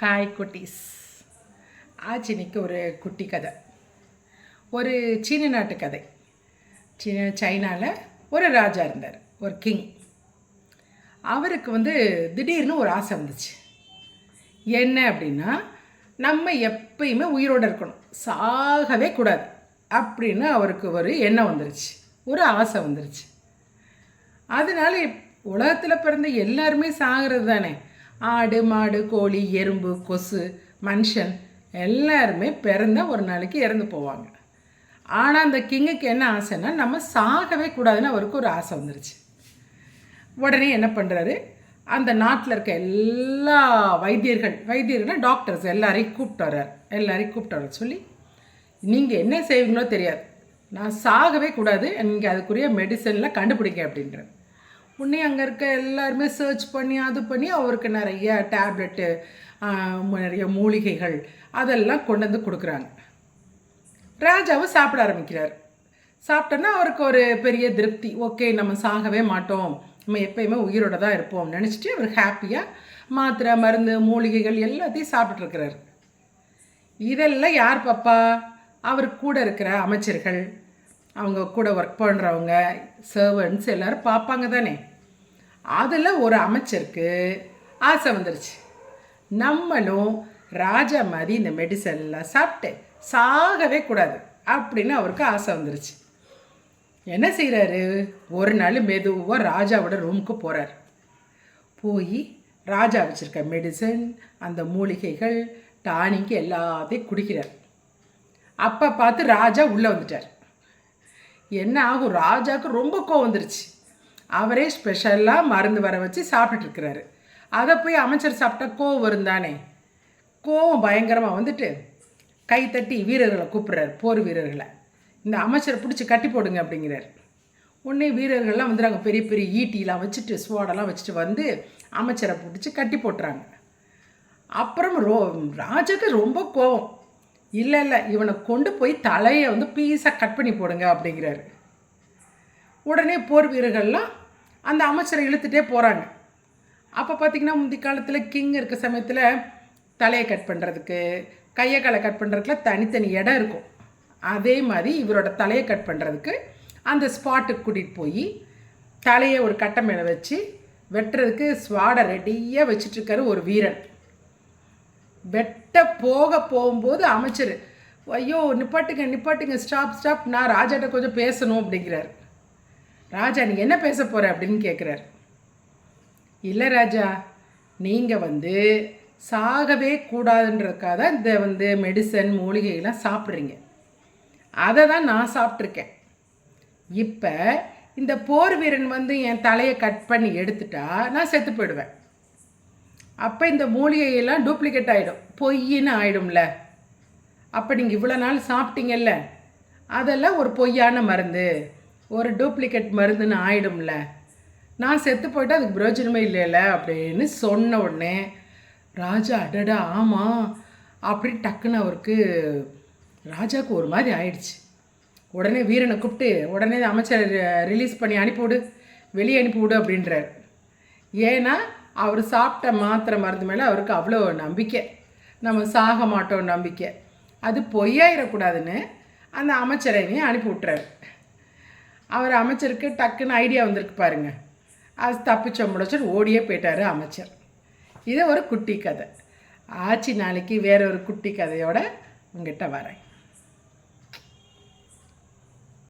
Hi குட்டீஸ். ஆச்சு ஒரு குட்டி கதை. ஒரு சீன நாட்டு கதை. சீன சைனாவில் ஒரு ராஜா இருந்தார் ஒரு கிங். அவருக்கு வந்து திடீர்னு ஒரு ஆசை வந்துச்சு. என்ன அப்படின்னா நம்ம எப்பயுமே உயிரோடு இருக்கணும். சாகவே கூடாது அப்படின்னு அவருக்கு ஒரு எண்ணம் வந்துருச்சு. ஒரு ஆசை வந்துருச்சு. அதனால உலகத்தில் பிறந்த எல்லாருமே சாகிறது தானே? ஆடு மாடு கோழி எறும்பு கொசு மனுஷன் எல்லாருமே பிறந்த ஒரு நாளைக்கு இறந்து போவாங்க. ஆனால் அந்த கிங்குக்கு என்ன ஆசைன்னா நம்ம சாகவே கூடாதுன்னு அவருக்கு ஒரு ஆசை வந்துருச்சு. உடனே என்ன பண்ணுறாரு அந்த நாட்டில் இருக்க எல்லா வைத்தியர்கள் வைத்தியர்கள்னால் டாக்டர்ஸ் எல்லாரையும் கூப்பிட்டு வர்றார். எல்லாரையும் கூப்பிட்டு வர சொல்லி நீங்கள் என்ன செய்வீங்களோ தெரியாது. நான் சாகவே கூடாது. நீங்கள் அதுக்குரிய மெடிசன்லாம் கண்டுபிடிங்க அப்படின்றார். உடனே அங்கே இருக்க எல்லாருமே சர்ச் பண்ணி அது பண்ணி அவருக்கு நிறைய டேப்லெட்டு நிறைய மூலிகைகள் அதெல்லாம் கொண்டு வந்து கொடுக்குறாங்க. ராஜாவும் சாப்பிட ஆரம்பிக்கிறார். சாப்பிட்டோன்னா அவருக்கு ஒரு பெரிய திருப்தி. ஓகே நம்ம சாகவே மாட்டோம். நம்ம எப்பயுமே உயிரோட தான் இருப்போம் நினச்சிட்டு அவர் ஹாப்பியாக மாத்திரை மருந்து மூலிகைகள் எல்லாத்தையும் சாப்பிட்டுருக்கிறார் இதெல்லாம் யார் பாப்பா? அவர் கூட இருக்கிற அமைச்சர்கள். அவங்க கூட ஒர்க் பண்ணுறவங்க சர்வன்ட்ஸ் எல்லோரும் பார்ப்பாங்க தானே. அதில் ஒரு அமைச்சருக்கு. ஆசை வந்துருச்சு. நம்மளும் ராஜா மாதிரி இந்த மெடிசன்லாம் சாப்பிட்டு சாகவே கூடாது அப்படின்னு அவருக்கு ஆசை வந்துருச்சு. என்ன செய்கிறாரு ஒரு நாள் மெதுவாக ராஜாவோட ரூமுக்கு போகிறார் போய் ராஜா வச்சுருக்க மெடிசன் அந்த மூலிகைகள் டானிக்கு எல்லாத்தையும் குடிக்கிறார். அப்போ பார்த்து ராஜா உள்ளே வந்துட்டார். என்ன ஆகும்? ராஜாவுக்கு ரொம்ப கோவம் வந்துருச்சு. அவரே ஸ்பெஷலாக மருந்து வர வச்சு சாப்பிட்டுட்ருக்கிறாரு அதை போய் அமைச்சர் சாப்பிட்டா கோவம் வரும் தானே கோவம் பயங்கரமாக வந்துட்டு கை தட்டி வீரர்களை கூப்பிட்றாரு போர் வீரர்களை. இந்த அமைச்சரை பிடிச்சி கட்டி போடுங்க அப்படிங்கிறார். உடனே வீரர்கள்லாம் வந்துடுறாங்க பெரிய பெரிய ஈட்டிலாம் வச்சுட்டு ஸ்வாடெல்லாம் வச்சுட்டு வந்து அமைச்சரை பிடிச்சி கட்டி போட்டுறாங்க. அப்புறம் ரோ ராஜாக்கு ரொம்ப கோவம். இல்லை இல்லை இவனை கொண்டு போய் தலையை வந்து பீஸாக கட் பண்ணி போடுங்க அப்படிங்கிறாரு. உடனே போர் வீரர்கள்லாம் அந்த அமைச்சரை இழுத்துட்டே போகிறாங்க அப்போ பார்த்திங்கன்னா முந்தி காலத்தில் கிங் இருக்க சமயத்தில் தலையை கட் பண்ணுறதுக்கு கையை காலை கட் பண்ணுறதுக்குலாம் தனித்தனி இடம் இருக்கும். அதே மாதிரி இவரோட தலையை கட் பண்ணுறதுக்கு அந்த ஸ்பாட்டுக்கு கூட்டிகிட்டு போய் தலையை ஒரு கட்டை மேலே வச்சு வெட்டுறதுக்கு ஸ்வாடை ரெடியாக வச்சிட்ருக்காரு ஒரு வீரன். வெட்ட போக போகும்போது அமைச்சர் ஐயோ நிப்பாட்டுங்க நிப்பாட்டுங்க ஸ்டாப் ஸ்டாப் நான் ராஜாட்ட கொஞ்சம் பேசணும் அப்படிங்கிறார். ராஜா நீ என்ன பேச போகிற அப்படின்னு கேட்குறார் இல்லை ராஜா நீங்கள் வந்து சாகவே கூடாதுன்றதுக்காக தான் இந்த வந்து மெடிசன் மூலிகைகள்லாம் சாப்பிட்றீங்க. அதை தான் நான் சாப்பிட்ருக்கேன் இப்போ இந்த போர் வீரன் வந்து என் தலையை கட் பண்ணி எடுத்துட்டா நான் செத்து போயிடுவேன். அப்போ இந்த மூலிகையெல்லாம் டூப்ளிகேட் ஆகிடும் பொய்ன்னு ஆகிடும்ல அப்போ நீங்கள் இவ்வளோ நாள் சாப்பிட்டீங்கல்ல. அதெல்லாம் ஒரு பொய்யான மருந்து. ஒரு டூப்ளிகேட் மருந்துன்னு ஆயிடும்ல. நான் செத்து போயிட்டு அதுக்கு பிரயோஜனமே இல்லைல்ல அப்படின்னு சொன்ன உடனே ராஜா அடடா ஆமாம் அப்படி டக்குன்னு அவருக்கு ராஜாவுக்கு ஒரு மாதிரி ஆயிடுச்சு. உடனே வீரனை கூப்பிட்டு உடனே அமைச்சர் ரிலீஸ் பண்ணி அனுப்பிவிடு வெளியே அனுப்பிவிடு அப்படின்றார். ஏன்னா அவர் சாப்பிட்ட மாத்திரை மருந்து மேலே அவருக்கு அவ்வளோ நம்பிக்கை. நம்ம சாக மாட்டோம் நம்பிக்கை. அது பொய்யாயிடக்கூடாதுன்னு அந்த அமைச்சரையும் அனுப்பி விட்டுறாரு அவர் அமைச்சருக்கு டக்குன்னு ஐடியா வந்திருக்கு பாருங்க. அது தப்பிச்ச முடிச்சுட்டு ஓடியே போயிட்டார் அமைச்சர். இது ஒரு குட்டி கதை. ஆட்சி நாளைக்கு வேற ஒரு குட்டி கதையோட உங்ககிட்ட வரேன்.